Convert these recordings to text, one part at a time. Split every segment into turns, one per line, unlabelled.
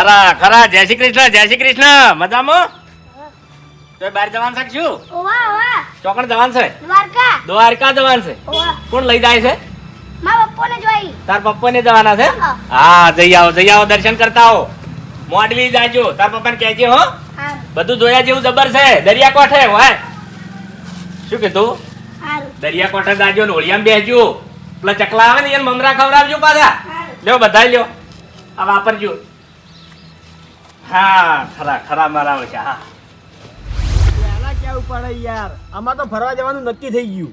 ખરા ખરા. જય શ્રી કૃષ્ણ જય શ્રી કૃષ્ણ. મજામાં? તો બહાર જવાનું છે શું? ચોકણ જવાનું છે?
દ્વારકા.
જવાનું છે? કોણ લઈ જાય છે? તાર પપ્પા ને જવાના છે?
હા.
જઈ આવો જઈ આવો દર્શન કરતા આવો. મોડવી જાજો. તાર પપ્પાને કહેજે હો. બધું જોયા જેવું જબર છે. દરિયા કોઠે હોય શું કીધું? દરિયા કોઠે જાજો ને હોળિયામાં બેસજો. પેલા ચકલા આવે ને એને મમરા ખવડાવજો પાછા. લ્યો બધા લ્યો. આ વાપરજો. હા, ખરા ખરા મારા છે હા.
પહેલા કેવું પડે યાર? આમાં તો ફરવા જવાનું નક્કી થઈ ગયું.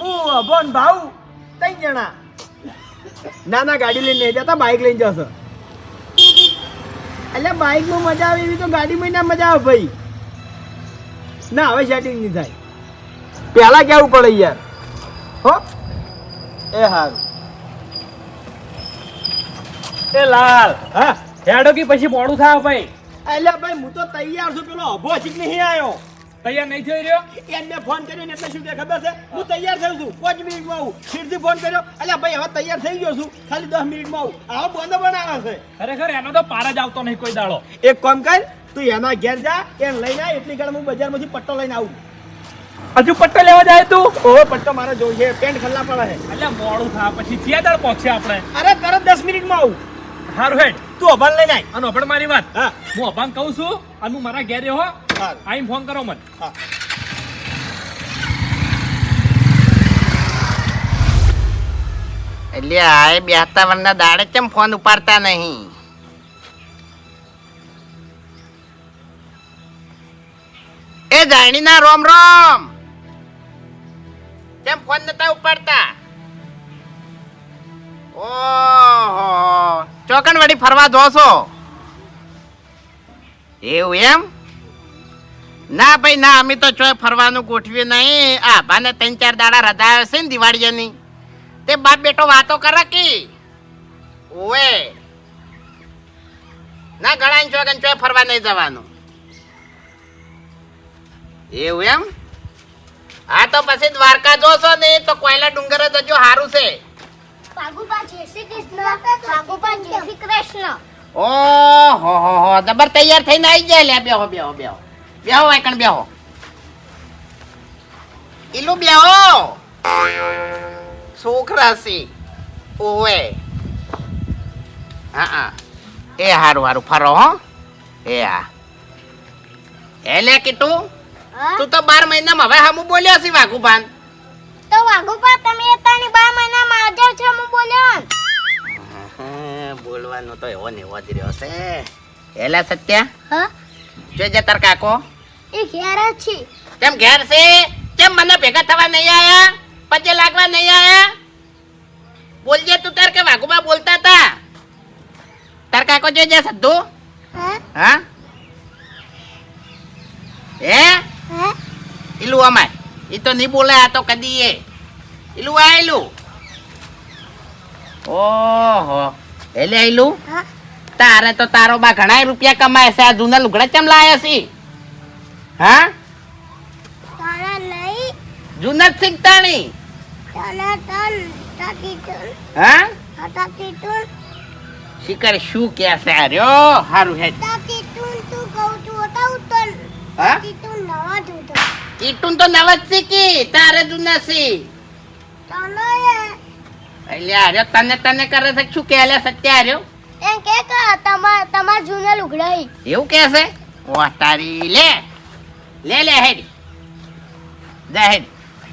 હું અભોન ભાવ ત્રણ જણા. ના ના ગાડી લઈને જતા બાઇક લઈને જશે. એટલે બાઇકમાં મજા આવે એવી તો ગાડીમાં ના મજા આવે ભાઈ. ના, હવે સેટિંગ નહીં થાય. પહેલા કેવું પડે યાર? હો? એ હારું.
એ લાલ,
હા?
હેડો કે પછી મોડું થાય ભાઈ.
એટલે ભાઈ હું તો તૈયાર છું. પેલો અભો શીખ નહીં આવ્યો
તૈયાર નહીં થઈ રહ્યો?
એમને ફોન કર્યો ને એટલે શું કે ખબર છે? હું તૈયાર થયો છું. પાંચ મિનિટમાં આવું. ફીરથી ફોન કર્યો. એટલે ભાઈ હવે તૈયાર થઈ ગયો છું. ખાલી દસ મિનિટમાં આવું. આવો બોંધો બનાવે છે.
ખરેખર એનો તો પાર જ આવતો નહીં કોઈ દાડો.
એક કામ કર તું એના ઘેર જા એને લઈને આવ એટલી ઘડી હું બજારમાંથી પટ્ટો લઈને આવું.
હજુ પટ્ટો લેવા જાય તું?
ઓહો પટ્ટો મારે જોઈએ પેન્ટ ખલ્લા પડે
એટલે મોડું થાય પછી. ત્યાં દાડ પહોંચશે આપણે?
અરે તરત દસ મિનિટમાં આવું.
હારું હેડ.
તું અભાન લઈને આય.
અને અભાન મારી વાત.
હા.
હું અભાન કહું છું અને હું મારા ઘેરે હો. આઈ ફોન કરો મને.
હા.
એટલે આ બેસતા વરના દાડે કેમ ફોન ઉપાડતા નહીં? એ જાણીના રોમ રોમ. કેમ ફોન નતા ઉપાડતા? ઓહો. ચોકન વળી ફરવા જોશો. એવું એમ? ના ભાઈ, ના, અમે તો ચોય ફરવાનું ગોઠવ્યું નહીં. આ ભાને ત્રણ ચાર દાડા રજા આવે છે ને દિવાળીની તે બાપ બેટો વાતો કરે કે? ઓએ. ના, ગણાય ચોકન ચોય ફરવા નહીં જવાનું. એવું એમ? હા, તો પછી દ્વારકા જોશો ને, તો કોયલા ડુંગર જ હજુ સારું છે.
પાગુપા જય શ્રી કૃષ્ણ. પાગુપા જય શ્રી કૃષ્ણ.
ઓહો હો હો જબર તૈયાર થઈને આવી જાય લે. બેહો બેહો બેહો. બેહો વાયકણ બેહો. ઇલુ બેહો. છોકરા સી ઓવે. હા હા. એ હારું હારું. ફરો હો. એ હા એ લે કીટું. તું તો બાર મહિનામાં હવે હમું બોલ્યો છે વાઘુભાન
તો વાગુપા તમે તાની બા મહિના માજર છે હું બોલ્યો
બોલવાનો તો એવો ને એવો જ રહ્યો છે. એલા સત્યા.
હા?
જોજે તાર કાકો.
એ ઘેર છે.
કેમ ઘેર છે? કેમ મને ભેગા થવા નહીં આયા? પજે લાગવા નહીં આયા? બોલજે તું તાર કે વાઘુબા બોલતા હતા. તાર કાકો જોજે સદ્દુ
હા?
હા? હે? અમાય એ તો નહીં બોલે આ તો કદી એ. ઈલું આ ઓહો. એટલે ઈલું તારે તો તારો બા ઘણા રૂપિયા કમાય છે. આ જૂના લુગડા કેમ લાયા છે? હા?
તારા લઈ
જૂના જ શીખતાણી
તારા તન તાકી તન
હા?
તાકી તન
શિકાર શું કે છે? અર્યો હારું હે
તાકી તું તું કહું તું હતા ઉતર.
હા?
તાકી તું નવા દૂધ
ઈટુન તો નવા જ શીખી. તારે જૂના સી એટલે આર્યો તને તને કરે છે શું કે લે સત્ય આર્યો
એમ કે કે તમાર તમાર જૂના લુગડાઈ
એવું કે છે? ઓ તારી લે. લે લે હેડ. જા હેડ.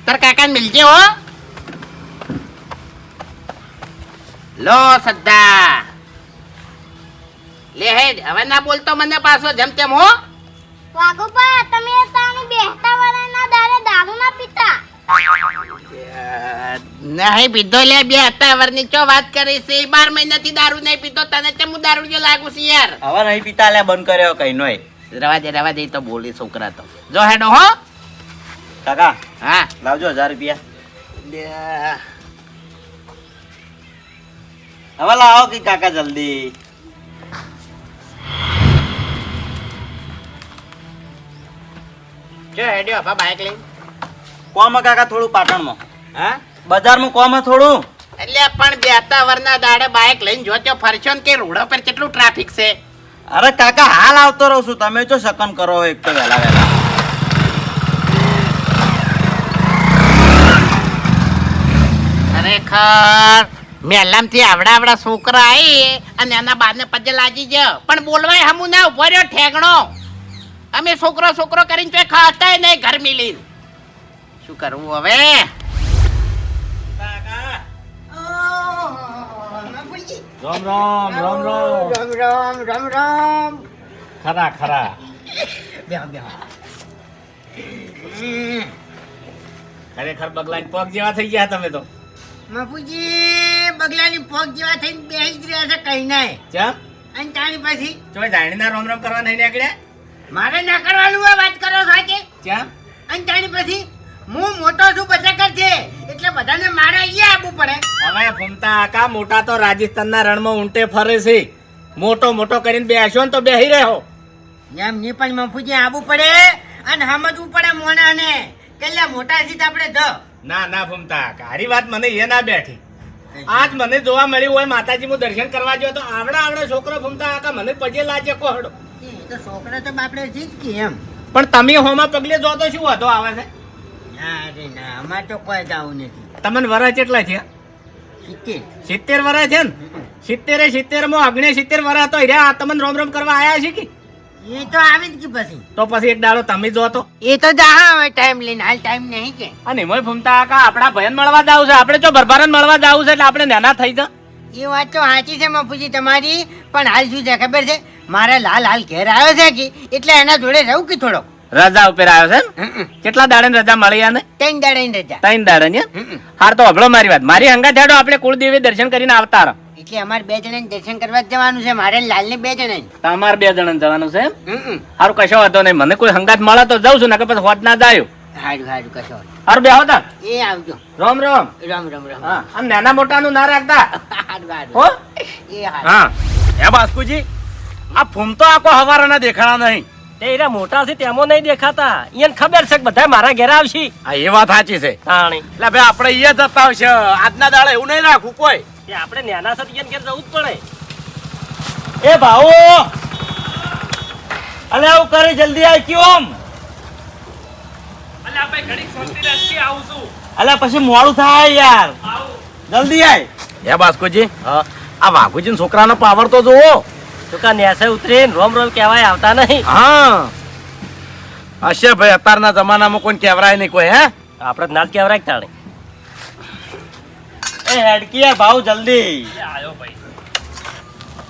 તાર કાકાને મિલજે હો. લો સદ્દા લે હેડ. હવે ના બોલતો મને પાછો જેમ તેમ હો.
વાગોપા તમે તાની બેહતા વાળાના દારે દારૂ ના પીતા
નહીં પીધો લે બે હતા વરની. ચો વાત કરી છે? બાર મહિનાથી દારૂ નહીં પીધો તને તે હું દારૂ જો લાગુ છે યાર?
હવે નહીં પીતા લે બંધ કર્યો કઈ નોય.
રવા દે રવા દે તો બોલી છોકરા તો. જો હેડો હો.
કાકા
હા.
લાવજો હજાર રૂપિયા. હવે લાવો કે કાકા જલ્દી.
જો હેડ્યો હા બાઈક લઈ
કોમ કાકા થોડું પાટણમાં?
હા?
બજારમાં કોમ થોડું?
એટલે પણ બેતા વરના દાડે બાઇક લઈને જોજો ફરશો ને કે રોડ પર કેટલું ટ્રાફિક છે.
અરે કાકા હાલ આવતો રહું છું. તમે જો શકન કરો એક તો વહેલા વહેલા.
ખરેખર મેલામથી આવડા આવડા છોકરા આવી અને એના બાને પજે લાગી ગયો. પણ બોલવાય હમુ ના ઊભો રહ્યો ઠેગણો. અમે છોકરો છોકરો કરીને તો ખાતા નહીં ઘર મિલી શું કરવું હવે?
રામ રામ રામ રામ.
રામ રામ રામ રામ.
ખરા ખરા.
બેહો બેહો.
ખરેખર બગલા પગ જેવા થઈ ગયા તમે તો.
બાપુજી બગલાની પગ જેવા થઈને બેસી જ રહ્યા છે કઈ નાય
ચમ?
અને તાણી પછી?
તમે જાણીના રોમ રોમ કરવા નહીં નીકળ્યા?
મારે ના કરવાનું હોય વાત કરો સાચે
ચમ?
અને તાણી પછી? હું મોટો છું બચાકર છે. એટલે બધાને મારે અહીંયા આવવું પડે.
હવે ભમતા આકા મોટા તો રાજસ્થાનના રણમાં ઊંટે ફરે છે. મોટો મોટો કરીને બેસ્યો ને તો બેહી રહ્યો
એમ નહીં પણ મફુજી આવવું પડે અને સમજવું પડે મોણાને. કેટલા મોટા સીટ આપણે જ
ના ના ભમતા કારી વાત મને એ ના બેઠી. આજ મને જોવા મળ્યું હોય માતાજી હું દર્શન કરવા ગયો તો આવડા આવડો છોકરો ભમતા આકા મને પજે લાજે કોહડો.
તો છોકરા તો આપણે જીત કે એમ.
પણ તમે હોમાં પગલે જો તો શું હતો આવે છે?
ના રે ના અમારે તો કોઈ જવું નથી.
તમને વરસ કેટલા છે
સિત્તેર.
સિત્તેર વરસ છે ને? સિત્તેરે સિત્તેરમાં અગ્ને સિત્તેર વરસ તો રહ્યા તમને રોમ રોમ કરવા આયા છે કે?
એ તો આવી જ કે પછી.
તો પછી એક દાડો તમે જો તો.
એ તો જા હવે ટાઈમ લઈને હાલ ટાઈમ નહીં કે.
અને એમાં ફૂમતા આકા આપણા ભયન મળવા જાવ છે. આપણે જો ભરભારન મળવા જાવ છે એટલે આપણે નાના થઈ જા.
એ વાત તો સાચી છે મફુજી તમારી. પણ હાલ શું છે ખબર છે? મારા લાલ હાલ ઘેર આવ્યો છે કે? એટલે એના જોડે રહું કે થોડો
રજા ઉપર આવ્યો છે કેટલા દાડે રજા મળી આને?
ત્રણ દાડે ની રજા.
ત્રણ દાડે ને હાર તો હભળો મારી વાત. મારી હંગા જાડો આપણે કુળદેવી દર્શન કરીને આવતા રહો.
એટલે અમારે બે જણા દર્શન કરવા જવાનું છે. મારે લાલ ને બે જણા
તમારે બે જણા જવાનું છે એમ? હારું કશો વાંધો નહીં. મને કોઈ હંગાત મળે તો જાઉં છું ને પછી હોટ ના જાય.
કશો
હારું બે હોતા
એ આવજો.
રામ રામ.
રામ રામ રામ.
હા આમ નાના મોટાનું ના રાખતા?
સારું સારું
હો?
એ હારું.
હા. હે બાસ્કુજી આ ફૂમ તો આખો હવારાના દેખાણા નહીં.
તે એરા મોટા છે તેમો નહીં દેખાતા. એને ખબર છે કે બધા મારા ઘેર આવશે.
આ એ વાત સાચી છે.
તાણી.
એટલે ભાઈ આપણે અહીંયા જતા આવશે આજના દાડે એવું નહીં રાખવું કોઈ.
કે આપણે નાના છે તો ઘેર જવું જ પડે.
એ ભાઉ અલે આવું કરી જલ્દી આવ કેમ
અલે આપણે ઘડીક શાંતિ રહેતી આવું છું.
અલે પછી મોડું થાય યાર. જલ્દી આય.
હે બાસ્કુજી? આ વાઘુજી છોકરાનો પાવર તો જુઓ.
તો કા નેસે ઉતરીને રોમ રોમ કહેવાય આવતા નહીં.
હા. હશે ભાઈ અત્યારના જમાનામાં કોઈ કહેવરાય નહીં કોઈ હે?
આપણે ના જ કહેવાય તાણી?
એ હેડકી યાર જલ્દી.
આયો ભાઈ.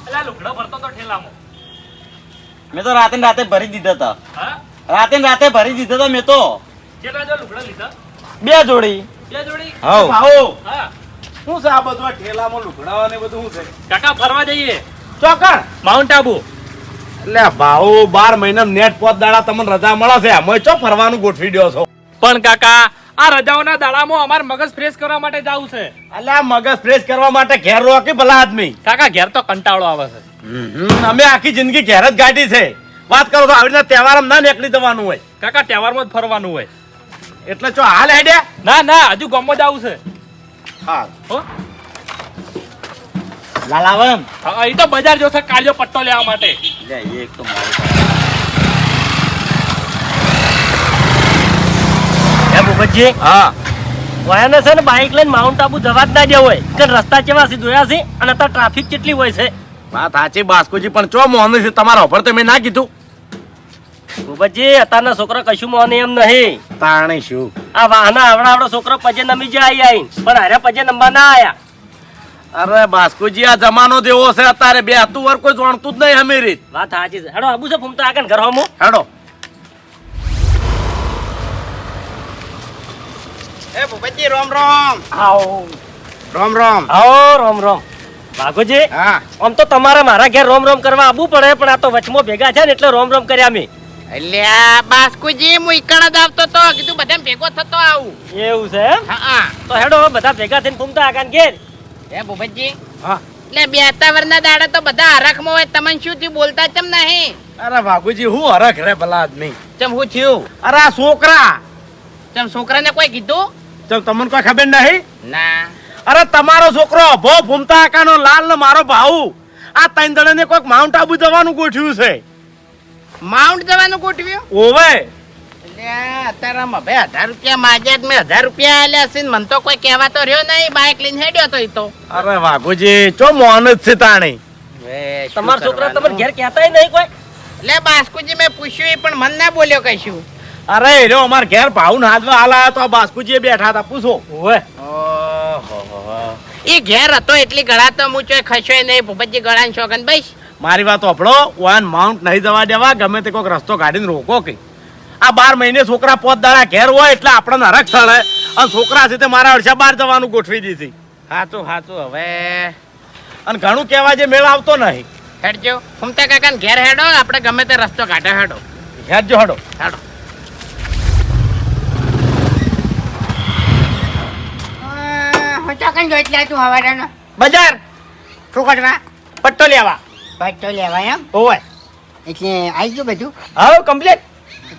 અલે લુકડો ભરતો તો ઠેલામાં.
મેં તો રાતે ને રાતે ભરી દીધા
હતા.
રાતે ને રાતે ભરી દીધો તો મેં તો.
કેટલા જો લુકડો લીધા?
બે જોડી.
બે જોડી? હા.
શું છે આ બધું ઠેલામાં લુગડાવા ને બધું શું છે?
કાકા ફરવા જઈએ.
ચોકણ
માઉન્ટ આબુ
એટલે ભાઉ બાર મહિના નેટ પોત દાડા તમને રજા મળે છે. અમે ચો ફરવાનું ગોઠવી દો છો?
પણ કાકા આ રજાઓના દાડામાં અમાર મગજ ફ્રેશ કરવા માટે જવું છે.
એટલે મગજ ફ્રેશ કરવા માટે ઘેર રોકી ભલા આદમી?
કાકા ઘેર તો કંટાળો આવે છે.
અમે આખી જિંદગી ઘેર જ ગાડી છે. વાત કરો તો આવી રીતના તહેવારમાં ના નીકળી જવાનું હોય.
કાકા તહેવારમાં જ ફરવાનું હોય.
એટલે ચો હાલ હેડ્યા
ના ના હજુ ગમો જ આવું છે.
હા.
હો?
લાલાવન.
હા એ તો બજાર જોશે કાળિયો પટ્ટો લેવા માટે.
લે એક તો મારું
હે ભૂપતજી
હા.
વયાને છે ને બાઇક લઈને માઉન્ટ આબુ જવા જ ના દેવો હોય. કે રસ્તા કેવા છે જોયા છે અને અત્યારે ટ્રાફિક કેટલી હોય છે?
વાત સાચી બાસ્કુજી પણ ચો મોહન છે? તમારા ઉપર મેં ના કીધું.
ભૂપતજી અત્યારના છોકરા કશું મોને એમ નહીં.
તાણે શું?
આ વાહના આવડા આવડો છોકરો પજે નમી જાય આઈ. પણ હારે પજે નંબર ના આયા.
અરે બાસ્કુજી આ જમાનો જેવો છે અત્યારે બે હતું વર કોઈ જાણતું જ નહીં હમી રીત
વાત સાચી છે. હેડો આબુ છે ફૂમતા આગળ ઘર હમો.
હેડો.
એ ભૂપતજી રોમ રોમ.
આવો.
રોમ રોમ.
આવો રોમ રોમ. ભાગોજી
હા.
આમ તો તમારે મારા ઘેર રોમ રોમ કરવા આવવું પડે પણ આ તો વચમાં ભેગા છે ને એટલે રોમ રોમ કર્યા અમે.
એટલે બાસ્કુજી હું ઈકણ જ આવતો તો કીધું બધા ભેગો થતો આવું.
એવું છે
હા હા.
તો હેડો બધા ભેગા થઈને ફૂમતા આગળ ઘેર.
હે ભૂપતજી?
હા.
એટલે બેતા વરના દાડા તો બધા હરખમાં હોય તમને શું થયું? બોલતા ચમ નહીં?
અરે બાપુજી હું હરખ રે ભલા આદમી.
ચમ હું થયું?
અરે આ છોકરા.
ચમ છોકરાને કોઈ કીધું?
ચમ તમને કોઈ ખબર નહીં?
ના.
અરે તમારો છોકરો ભો ફૂમતા આકાનો લાલ ને મારો ભાઉ. આ ત્રણ જણાને કોઈક માઉન્ટ આબુ જવાનું ગોઠવ્યું છે.
માઉન્ટ જવાનું ગોઠવ્યું?
ઓવે
અત્યારે હજાર રૂપિયા માગ્યા મેં હજાર રૂપિયા આલ્યા છે ને મને તો કોઈ કહેવા તો રહ્યો નહીં. બાઇક લઈને હેડ્યો તો એ તો.
અરે વાઘુજી ચો મોન જ છે તાણી?
તમારા છોકરા તમારે ઘેર કહેતાય નહીં કોઈ?
એટલે બાસ્કુજી મેં પૂછ્યું પણ મન ના બોલ્યો કશું.
અરે એ અમાર ઘેર ભાઉ હાથમાં હાલ તો બાસ્કુજી બેઠા હતા પૂછો.
ઓવે.
ઈ ઘેર હતો એટલી ગળા તો હું ચોય ખસ્યો નહીં ભૂપતજી ગળાની શોખન બસ.
મારી વાત આપણો વાન માઉન્ટ નહીં જવા દેવા ગમે તે કોઈક રસ્તો કાઢીને રોકો કે. આ બાર મહિને છોકરા પોત દાડા ઘેર હોય એટલે આપણને હરખ થાય અને છોકરા છે તે મારા અડસા બહાર જવાનું ગોઠવી દીધી.
હાચું હાચું હવે.
અને ઘણું કહેવા જે મેળ આવતો નહીં.
હેડજો. ફૂમતા કાકા ઘેર હેડો આપણે ગમે તે રસ્તો કાઢે હેડો.
હેડજો હેડો.
હેડો.
કઈ જોઈ લે તું હવારાનો
બજાર.
શું કરવા
પટ્ટો લેવા.
પટ્ટો લેવા એમ?
હોય
એટલે આવી ગયું બધું?
હા કમ્પ્લીટ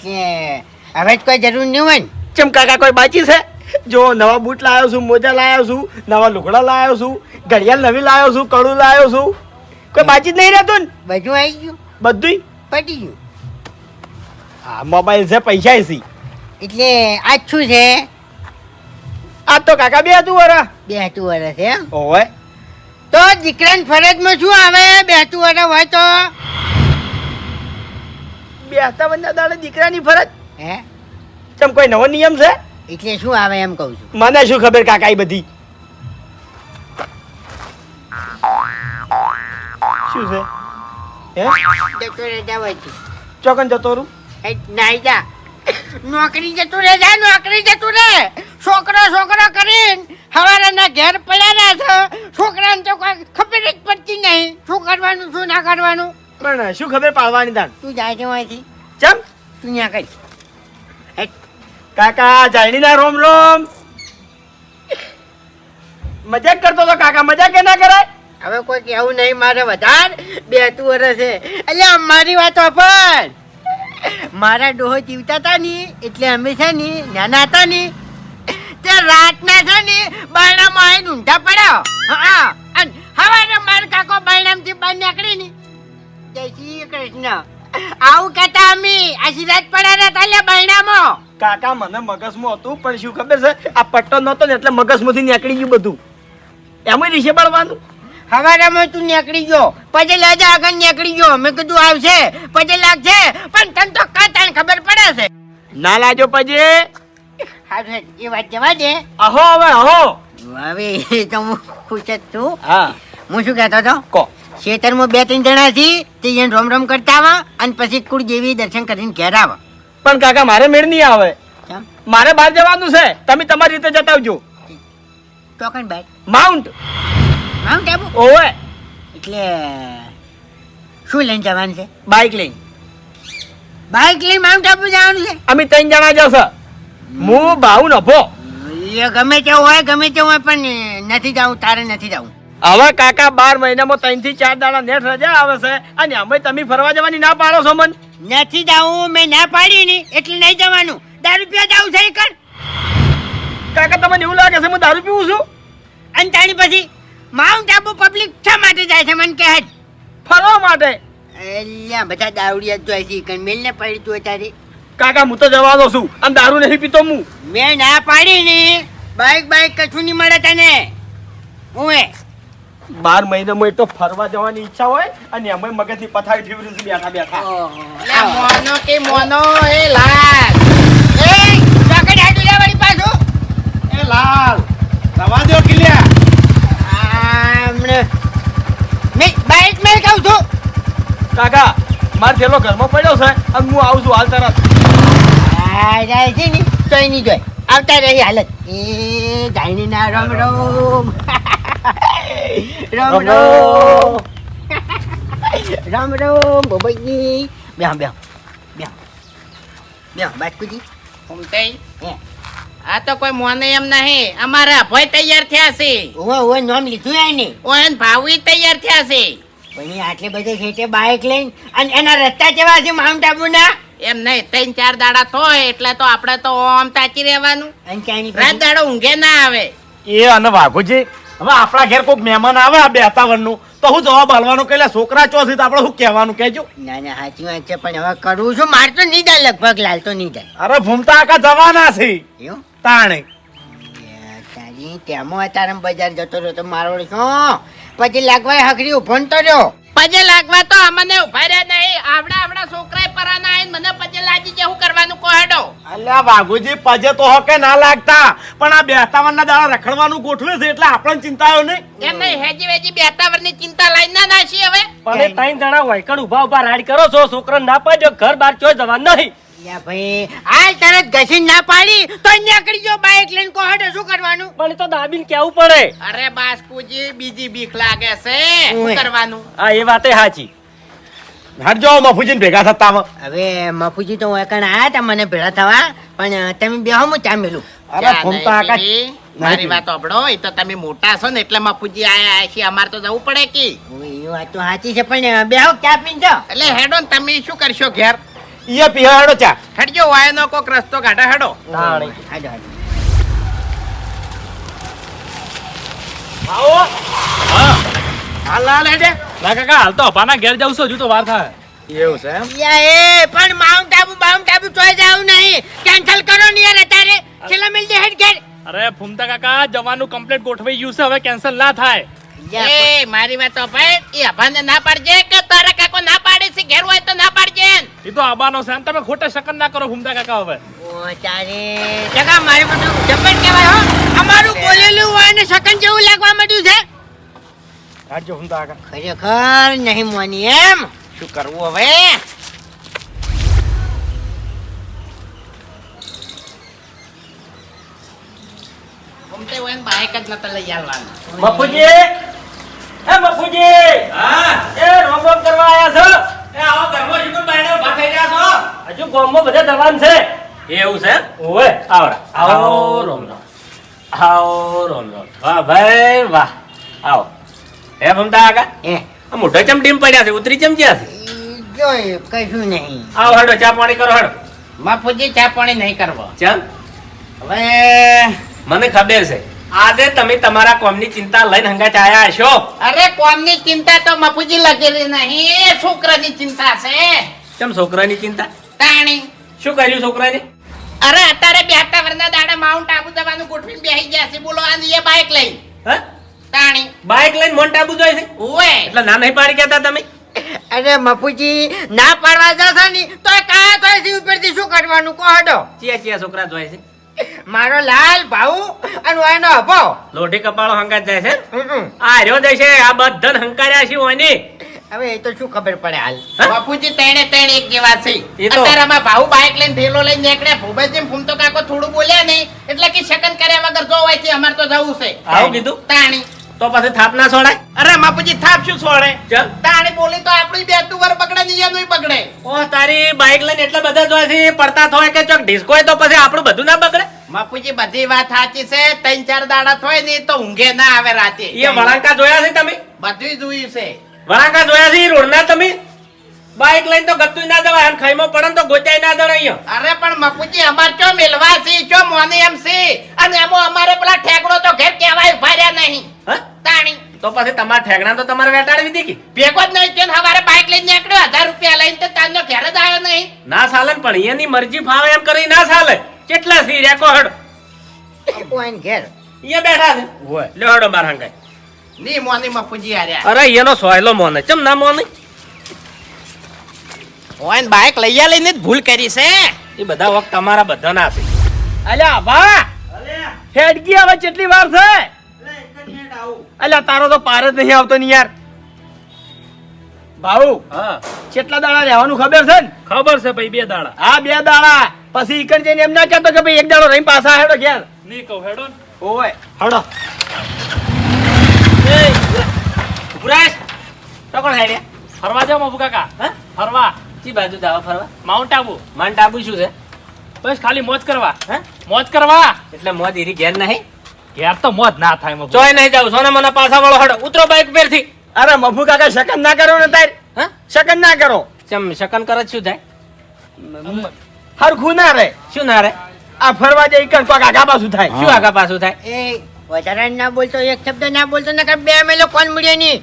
એટલે હવે જ કોઈ જરૂર નહીં હોય ને.
ચમ કાકા કોઈ બાકી છે? જો નવા બૂટ લાવ્યો છું મોજા લાવ્યો છું નવા લુગડા લાવ્યો છું ઘડિયાળ નવી લાવ્યો છું કડું લાવ્યો છું. કોઈ બાકી જ નહીં રહેતું ને?
બધું આવી ગયું.
બધું
પટી ગયું.
હા મોબાઈલ છે પૈસા છે
એટલે આજ શું છે?
આ તો કાકા બે હતું વરા
બે હતું વરા છે
ઓવે.
તો દીકરાની ફરજમાં શું આવે? બે હતું વર્ષ હોય તો?
બે હતા દાડે દીકરાની ફરજ.
હે?
ચમ કોઈ નવો નિયમ છે?
એટલે શું આવે એમ કહું છું?
મને શું ખબર કાકા બધી? શું છે? હે?
જતો રહે જા વચ્ચે.
ચોકન જતો રહું?
નાઈ જા. નોકરી જતું રે જા નોકરી જતું રે છોકરો છોકરો કરીને હવારાના ઘેર પડ્યા છે. છોકરાને તો કોઈ ખબર જ પડતી નહીં. શું કરવાનું શું ના કરવાનું?
પણ શું ખબર પાડવાની તાણ?
તું જાય છે અહીંથી?
ચમ.
તું ત્યાં કઈ.
કાકા જાયણી ના રોમ રોમ. મજાક કરતો તો કાકા મજાક કે ના કરાય?
હવે કોઈ કેવું નહીં મારે વધાર બે તું વર્ષ છે. એટલે મારી વાત પણ. મારા ડોહો જીવતા હતા ની એટલે અમે છે ને નાના હતા ની. તે રાતના છે ને બારણામાં આવીને ઊંધા પડ્યો. હા. અને હવારે માર કાકો બારણામથી બહાર નીકળી ને. જય શ્રી કૃષ્ણ. આવું કહેતા અમે આશીર્વાદ પડ્યા હતા લે
કાકા મને મગજમાં હતું પણ શું ખબર છે? આ પટ્ટો નતો ને એટલે મગજમાંથી નીકળી ગયું બધું. એમાં રીશે હવે
હવારામાં તું નીકળી ગયો. પછી લાજા આગળ નીકળી ગયો. મેં કીધું આવશે. પછી લાગશે. પણ તને તો કાતાને ખબર પડે છે?
ના લાજો પછી?
હારું એ વાત જવા દે.
અહો હવે અહો.
હવે તો હું ખુશ જ છું.
હા.
હું શું કહેતો હતો?
કો.
ખેતરમાં બે ત્રણ જણા થી તે એને રોમ રોમ કરતા આવા અને પછી કુળ જેવી દર્શન કરીને ઘેર આવા.
પણ કાકા મારે મેળ નહીં આવે. મારે બહાર જવાનું છે. તમે તમારી રીતે જતાવજો
token bike
mount.
Mount Abu?
ઓવે.
એટલે શું લઈને જવાનું છે?
બાઇક લઈને.
બાઇક લઈને માઉન્ટ આબુ જવાનું છે?
અમે ત્રણ જણા જશે હું ભાવ નભો
એ ગમે તે હોય ગમે તે હોય પણ નથી જવું તારે નથી જવું
હવે કાકા બાર મહિનામાં ત્રણથી ચાર દાડા નેટ રજા આવે છે અને અમે તમે ફરવા જવાની ના પાડો છો મન.
નથી જવું મેં ના પાડી ની એટલે નહીં જવાનું. દારૂ પીવા જવું છે કર
કાકા તમને એવું લાગે છે હું દારૂ પીવું છું?
અને તાણી પછી માઉન્ટ આબુ પબ્લિક શા માટે જાય છે મને કહે.
ફરવા માટે?
એલ્યા બધા દાવડિયા જ જાય છે કણ મેલ ને પડી તું તારી
કાકા હું તો જવાનો છું અને દારૂ નહીં પીતો હું.
મેં ના પાડી ની બાઈક બાઈક કશું નહીં મળે તને. હું
બાર મહિનામાં એક તો ફરવા જવાની ઈચ્છા હોય અને અમે મગજથી પથારી ફેવરી છે બેઠા બેઠા.
મોનો કે મોનો એ લાલ.
એ ચોકડ હાડું લેવાડી પાછું.
એ લાલ. રવા દો કિલ્યા.
આમને મેં બાઈક મેં કહું છું.
કાકા માર થેલો ઘરમાં પડ્યો છે અને હું આવું છું હાલ તરત.
આ જાય છે ને તોય નહીં જોય. આવતા રહી હાલત. એ જાણી ના રમ રમ. રમ રમ રામ રામ બોબાજી બેહ બેહ બેહ બેહ બાટકુજી
ફૂમતાઈ
હે
આ તો કોઈ મોને એમ નહીં અમારા ભાઈ તૈયાર થયા છે
ઓવે ઓવે નામ લીધું એને
ઓન ભાવી તૈયાર થયા છે
પણ આટલે બધે ખેતે બાઇક લઈને અને એના રસ્તા કેવા છે માઉન્ટ આબુના
એમ નહીં ત્રણ ચાર દાડા થોય એટલે તો આપણે તો ઓમ તાચી રહેવાનું
અને ક્યાંની
રાત દાડો ઊંઘે ના આવે
એ અને વાઘુજી હવે આપણા ઘેર કોઈક મહેમાન આવે આ બેતાવરનું તો હું જવાબ હાલવાનો કે છોકરા ચો છે તો આપણે શું કહેવાનું કહેજો?
ના ના સાચી વાત છે પણ હવે કરવું છું માર તો નહીં જાય લગભગ લાલ તો નહીં જાય.
અરે ભૂમતા આખા જવાના છે. તાણે.
તારી તેમાં અત્યારે બજાર જતો રહ્યો તો મારો શું? પછી લાગવાય હકરી ઊભો તો રહ્યો.
પજે લાગવા તો અમને ઊભા રહ્યા નહીં. આવડા આવડા છોકરાએ પરાના આવીને મને પજે લાગી જાય હું કરવાનું કહો અલ્લા
અલ્યા વાઘુજી પજે તો હકે ના લાગતા. પણ આ બેતાવરના દાડા રખડવાનું ગોઠવે છે એટલે આપણને ચિંતાયો નહીં.
એમ નહીં હેજી વેજી બેતાવરની ચિંતા લઈને ના નાશી હવે.
પણ એ ત્રણ જણા વાયકણ ઊભા ઊભા રાડ કરો છો. છોકરો ના પાડ્યો ઘર બાર ચોય જવા નહીં.
યા ભાઈ હાલ તરત ઘસી ના પાડી તો નીકળી જો બાઈક લઈને કોહડે શું કરવાનું?
પણ તો દાબીને કેવું પડે?
અરે બાસ્કુજી બીજી બીક લાગે છે. શું કરવાનું?
હા એ વાતે સાચી
હટજો મફુજીને ભેગા થતા
હવે મફુજી તો વેકણ આયા તા મને ભેળા થવા પણ તમે બેહો હું ચા મેલું.
અરે.
મારી વાત એ તો તમે મોટા છો ને એટલે મફુજી આયા છે અમારે તો જવું પડે કે.
એ વાત તો સાચી છે પણ બેહો ચા પીને
એટલે હેડો તમે શું કરશો ઘેર?
ઈએ પીહાડો ચા.
હેડજો વાયનો કોક રસ્તો કાઢા હેડો.
તાણી.
હાજો હાજો
આવો. હાલ હાલ હેડે.
ના કાકા હાલ તો અપાના ઘેર છું હજુ તો વાર થાય.
એવું છે એમ?
યા એ પણ માઉન્ટ આબુ માઉન્ટ આબુ ચોય જાવ નહીં. કેન્સલ કરો ને યાર અત્યારે. છેલ્લા મિલ દે હેડ ઘેર.
અરે ફૂમતા કાકા જવાનું કમ્પ્લીટ ગોઠવાઈ ગયું છે હવે કેન્સલ ના થાય.
એ મારી વાત તો ભાઈ એ અભાને ના પાડજે કે તારા કાકો ના પાડે છે ઘેર હોય તો ના પાડજે
એ તો આબાનો છે તમે ખોટા શકન ના કરો ફૂમતા કાકા હવે.
ઓ તારે જગા મારી બધું જબર કહેવાય હો. અમારું બોલેલું હોય ને સકન જેવું લાગવા માંડ્યું છે.
હાજો હું તો
ખરેખર નહીં મોની એમ.
શું કરવું હવે? હોય બાપુજી!
મફુજી એ રોમ રોમ કરવા આયા
એ આવો ઘરમાં શું બાયડો બાયણે થઈ રહ્યા છો?
છો હજુ ગામમાં બધા દવાન છે.
એવું છે?
ઓવે
આવડા.
આવો રોમ રોમ. આવો રોમ રોમ. વાહ ભાઈ વાહ. આવો.
હે ભમતા આગા?
એ.
આ મોઢા ચમ ડીમ પડ્યા છે? ઉતરી ચમ ગયા છે?
જોય કશું નહીં.
આવો હડો ચા પાણી કરો હડો.
બાપુજી ચા પાણી નહીં કરવો.
ચમ?
હવે
મને ખબર છે આજે તમે તમારા કોમની ચિંતા લઈને હંગાચ આયા છો
અરે કોમની ચિંતા તો મફુજી લગેલી નહીં. છોકરાની ચિંતા છે.
કેમ છોકરાની ચિંતા?
તાણી.
શું કર્યું છોકરાને?
અરે અત્યારે બેઠા વરના દાડા માઉન્ટ આબુ જવાનું ગોઠવીને બેસી ગયા છે. બોલો આ એ બાઈક લઈ.
હ?
તાણી.
બાઇક લઈને મોન્ટ આબુ જાય છે?
ઓવે.
એટલે ના નહીં પાડી કહેતા તમે?
અરે મફુજી ના પાડવા જશો ને તો કાયા થાય છે ઉપરથી? શું કરવાનું? કોહડો
ચિયા ચિયા છોકરા જોય છે.
મારો લાલ ભાઉ અને એનો હપો
લોઢી કપાળો હંગાત જાય છે? આ રહ્યો જાય છે આ બધાને હંકાર્યા છે ઓની
હવે એ તો શું ખબર પડે હાલ?
બાપુજી તેણે તેણે એક જેવા છે.
એ તો-
અત્યારે આમાં ભાઉ બાઈક લઈને થેલો લઈને નીકળ્યા. ભૂપતજી ફૂમ તો કાકો થોડું બોલ્યા નહીં. એટલે કે શકન કર્યા વગર જો હોય છે અમારે તો જવું છે.
આવું કીધું?
તાણી.
તો પછી થાપ ના છોડાય
અરે માપુજી થાપ શું છોડે
ચલ.
તાણી બોલી તો આપણું બેતું વર બગડે ને એનું બગડે
ઓ તારી બાઇક લઈને એટલા બધા જોઈથી પડતા થોય કે ચોક ડિસ્કો તો પછી આપણું બધું ના બગડે?
બાપુજી બધી વાત સાચી છે. ત્રણ ચાર દાડા થોય ને તો ઊંઘે ના આવે રાતે.
એ વળાંકા જોયા છે તમે?
બધું જોયું છે.
વળાંકા જોયા છે રોડ ના તમે? બાઈક લઈને તો ગતું ના જવાય અને ખાઈમો પડે તો ગોચાઈ ના દળ અહીંયા.
અરે પણ મપુજી અમાર ચો મેલવા છે? ચો મોને એમ છે? અને એમો અમારે પેલા ઠેકડો તો ઘેર કહેવાય ઊભા રહ્યા નહીં. તાણી.
તો પછી તમારા ઠેકણા તો તમારે વેટાડવી દીધી
ભેગો જ નહીં તેને હવારે બાઈક લઈને નીકળ્યો હજાર રૂપિયા લઈને તો તારનો ઘેર જ આવ્યો નહીં.
ના ચાલે પણ એની મરજી ફાવે એમ કરી ના ચાલે. કેટલા સી રેકો હડ
કોઈને ઘેર.
અહીંયા બેઠા છે. લ્યો હડો બાર હંગાઈ
ની મોની માં પૂજી આર્યા
અરે એનો સોયલો મોને. ચમ ના મોને?
ઓય બાઈક લઈ લઈને જ ભૂલ કરી છે.
એ બધા વખત તમારા બધાના છે.
અલ્યા બા હેડકી હવે કેટલી વાર છે અલ્યા તારો તો પાર જ નહીં આવતો ને યાર. ભાઉ
હા.
કેટલા દાડા રહેવાનું ખબર છે ને?
ખબર છે ભાઈ બે દાડા.
હા બે દાડા. પછી ઈકણ જઈને એમ ના કહેતો કે ભાઈ એક દાડો રહીને પાછા હેડો ઘેર.
નહીં કહું હેડો
ઓય હડો.
પુરાશ તો કોણ હેડે
ફરવા જાવ મફુ કાકા.
હા?
ફરવા.
કી બાજુ દાવા ફરવા?
માઉન્ટ આબુ.
માઉન્ટ આબુ શું છે?
બસ ખાલી મોજ કરવા.
હે?
મોજ કરવા.
એટલે મોજ ઈરી ઘેર નહીં?
ઘેર તો મોત ના થાય મફુ
ચોય નહીં જાવ સોના મને પાછા વાળો હડ. ઉતરો બાઈક પરથી
અરે મફુ કાકા શકન ના કરો ને તાર.
હા?
શકન ના કરો.
ચમ શકન કરે શું થાય?
હરખું ના રે
શું ના રે
આ ફરવા જાય ઈકણ કોક આગા પાછું થાય.
શું આગા પાછું થાય?
એ વધારે ના બોલતો એક શબ્દ ના બોલતો નકર બે મેલો કોણ મળ્યો નહીં.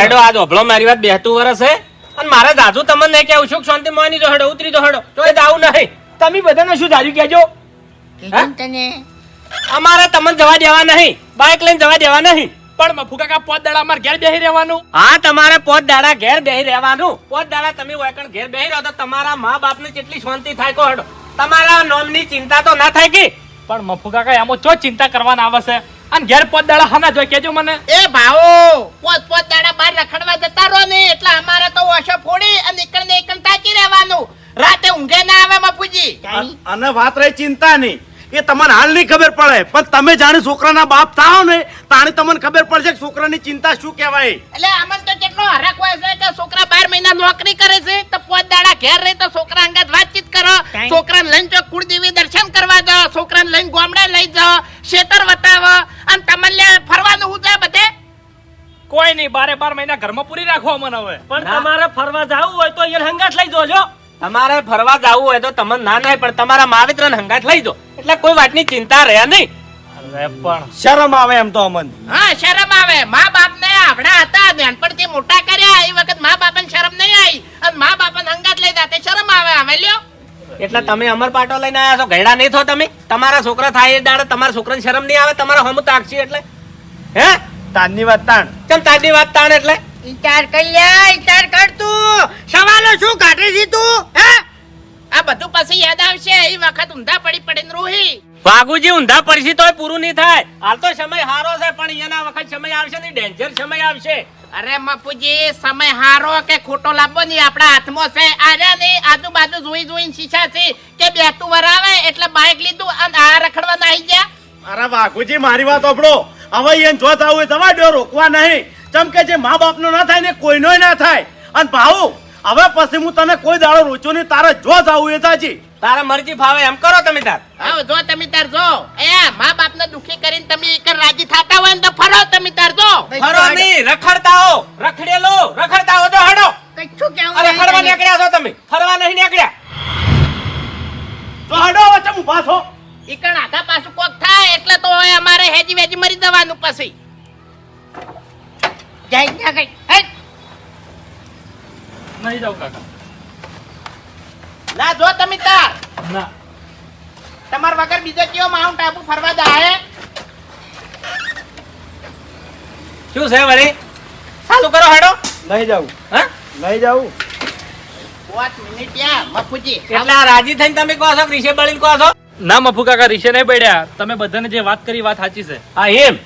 હેડો આજ ઓભળો મારી વાત બેહતું વરસ હે. અને મારે દાદુ તમને નહીં કેવું સુખ શાંતિ મોની જો હડો ઉતરી જો હડો. તો એ દાવું નહીં.
તમે બધાને શું ધાર્યું
કેજો તને.
અમારે તમને જવા દેવા નહીં. બાઇક લઈને જવા દેવા નહીં.
પણ મફુ કાકા પોત દાડા અમારે ઘેર બેહી રહેવાનું.
હા તમારે પોત દાડા ઘેર બેહી રહેવાનું. પોત દાડા તમે વાયકણ ઘેર બેહી રહો તો તમારા મા બાપને કેટલી શાંતિ થાય કો હડો. તમારા નોમની ચિંતા તો ના થાય કે?
પણ મફુ કાકા એમાં ચો ચિંતા કરવાના આવે છે? અને ઘેર પોત દાડા હમણાં જોઈ કેજો મને.
એ ભાવો પોત પોત દાડા બહાર રખડવા જતા રહો ને એટલે અમારે તો ઓછો ફોડી અને એકણ ને એકણ તાકી રહેવાનું. રાતે ઊંઘે ના આવે મફુજી.
અને વાત રહી ચિંતાની. એ તમને હાલ નહીં ખબર પડે. પણ તમે જાણે છોકરાના બાપ થાઓ ને તાણે તમને ખબર પડશે કે છોકરાની ચિંતા શું કહેવાય.
એટલે આમાં તો કેટલો હરખ હોય છે કે છોકરા બાર મહિના નોકરી કરે છે તો પોત દાડા ઘેર રહી તો છોકરા અંગત વાતચીત કરો. છોકરાને લઈને જો કુળદેવી દર્શન કરવા જાઓ છોકરાને લઈને ગામડે લઈ જાઓ શેતર બતાવો અને તમને ફરવાનું હું જાય બધે?
કોઈ નહીં બારે બાર મહિના ઘરમાં પૂરી રાખો મને હવે.
પણ તમારે ફરવા જવું હોય તો અહીંયા હંગાત લઈ જોજો તમારે ફરવા જવું હોય તો તમને ના નહીં પણ તમારા માવિત્રને હંગાત લઈ જો એટલે કોઈ વાતની ચિંતા રહે નહીં.
પણ
શરમ આવે એમ તો અમન.
હા શરમ આવે. મા બાપ ને આપણા હતા નાનપણથી મોટા કર્યા એ વખત મા બાપ શરમ નહીં આવી. અને મા બાપ હંગાત લઈ જાતે શરમ આવે આવે લ્યો.
એટલે તમે અમર પાટો લઈને આવ્યા છો? ગયડા નહીં થો તમે? તમારા છોકરા થાય એ દાડે તમારા છોકરાને શરમ નહીં આવે? તમારા હમ તાકશી એટલે? હે?
તાનની વાત તાણ.
કેમ તાજી વાત તાણ એટલે?
વિચાર કરી લે વિચાર કર તું. સવાલો શું કાઢી દી તું હે?
આ બધું પછી યાદ આવશે. એ વખત ઊંધા પડી પડીને રોહી.
વાઘુજી ઊંધા પડશે તોય પૂરું નહીં થાય. હાલ તો સમય હારો છે પણ એના વખત સમય આવશે નહીં ડેન્જર સમય આવશે.
અરે મપુજી સમય હારો કે ખોટો લાવવો નહીં આપણા હાથમાં છે. આર્યા નહીં આજુબાજુ જોઈ જોઈને શીશા છે કે બેઠું વરાવે એટલે બાઇક લીધું અને આ રખડવા નાહી ગયા.
અરે વાઘુજી મારી વાત ઓપડો હવે એને જો થવું હોય તમારે રોકવા નહીં. ચમ કે જે મા બાપનો ના થાય ને કોઈનો ના થાય. અને ભાઉ હવે પછી હું તને કોઈ દાડો રોચો નહીં તારે જો થવું એ તાજી
તારા મરજી ભાવે એમ કરો તમે તાર.
આવો જો તમે તાર જો. એ મા બાપને દુખી કરીને તમે એક રાજી થતા હોય ને તો ફરો તમે તાર જો.
ફરો નહીં રખડતા હો. રખડેલો રખડતા હો તો હડો.
કચ્છું કેવું
અરે ફરવા નીકળ્યા છો તમે. ફરવા નહીં નીકળ્યા.
તો હડો વચમ હું છો.
ઈકણ આધા પાછું કોક થાય એટલે તો હવે અમારે હેજી વેજી મરી જવાનું પછી.
જાય ના કઈ.
નહીં જાવ કાકા.
ના જો તમે તાર.
ના.
તમાર વગર બીજો કયો માઉન્ટ આબુ ફરવા જાય
શું છે વળી? ચાલુ કરો હાડો?
નહીં જાવું
હા?
નહીં જાઉં.
પાંચ મિનિટ યા મફુજી.
એટલે આ રાજી થઈને તમે કહો છો કે રીશે બળીને કહો છો?
ના મફુ કાકા રીશે નહીં પડ્યા. તમે બધાને જે વાત કરી વાત સાચી છે.
હા એમ.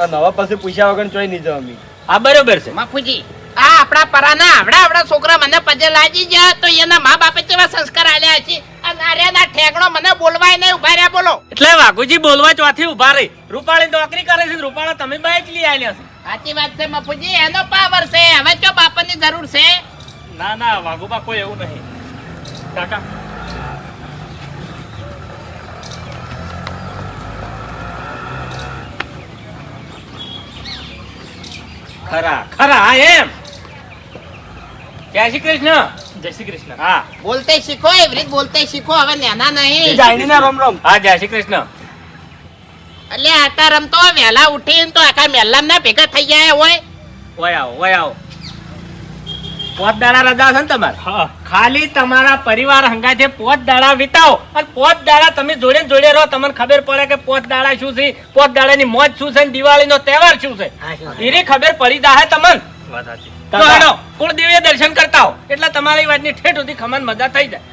આ નવા પછી પૂછ્યા વગર ચોઈ નહીં જાવ અમે.
આ બરોબર છે.
માફુજી આ આપણા પરાના આવડા આવડા છોકરા મને પજે લાગી ગયા તો એના મા બાપે કેવા સંસ્કાર આલ્યા છે? નાર્યાના ઠેકણો મને બોલવાય નહીં ઊભા રહ્યા બોલો.
એટલે વાઘુજી બોલવા ચોથી ઊભા રહી. રૂપાળી નોકરી કરે છે રૂપાળા તમે બાઈક લઈ આવ્યા છે.
સાચી વાત છે મફુજી એનો પાવર છે હવે ચો બાપાની જરૂર છે?
ના ના વાઘુબા કોઈ એવું નહીં. કાકા
ખરા ખરા હા એમ. જય શ્રી કૃષ્ણ.
જય શ્રી કૃષ્ણ.
હા.
બોલતે શીખો એવી રીત બોલતે શીખો હવે નાના નહીં.
જાણી ના રમ રમ
હા જય શ્રી કૃષ્ણ.
એટલે આટા રમતો વહેલા ઉઠીને તો આખા મહેલા ના ભેગા થઈ ગયા હોય.
વય આવો વય આવો. પોત દાડા રજા છે ને તમારે? ખાલી તમારા પરિવાર હંગાથે પોત દાડા વિતાવો. અને પોત દાડા તમે જોડે જોડે રહો. તમને ખબર પડે કે પોત દાડા શું છે? પોત દાડાની મોજ શું છે? દિવાળી નો તહેવાર શું છે? એની ખબર પડી જાહે તમને. કુળદેવીએ દર્શન કરતા હો એટલે તમારી વાતની ઠેઠ સુધી ખમન મજા થઈ જાય.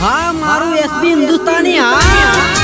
હા મારું એસબી હિન્દુસ્તાની હા.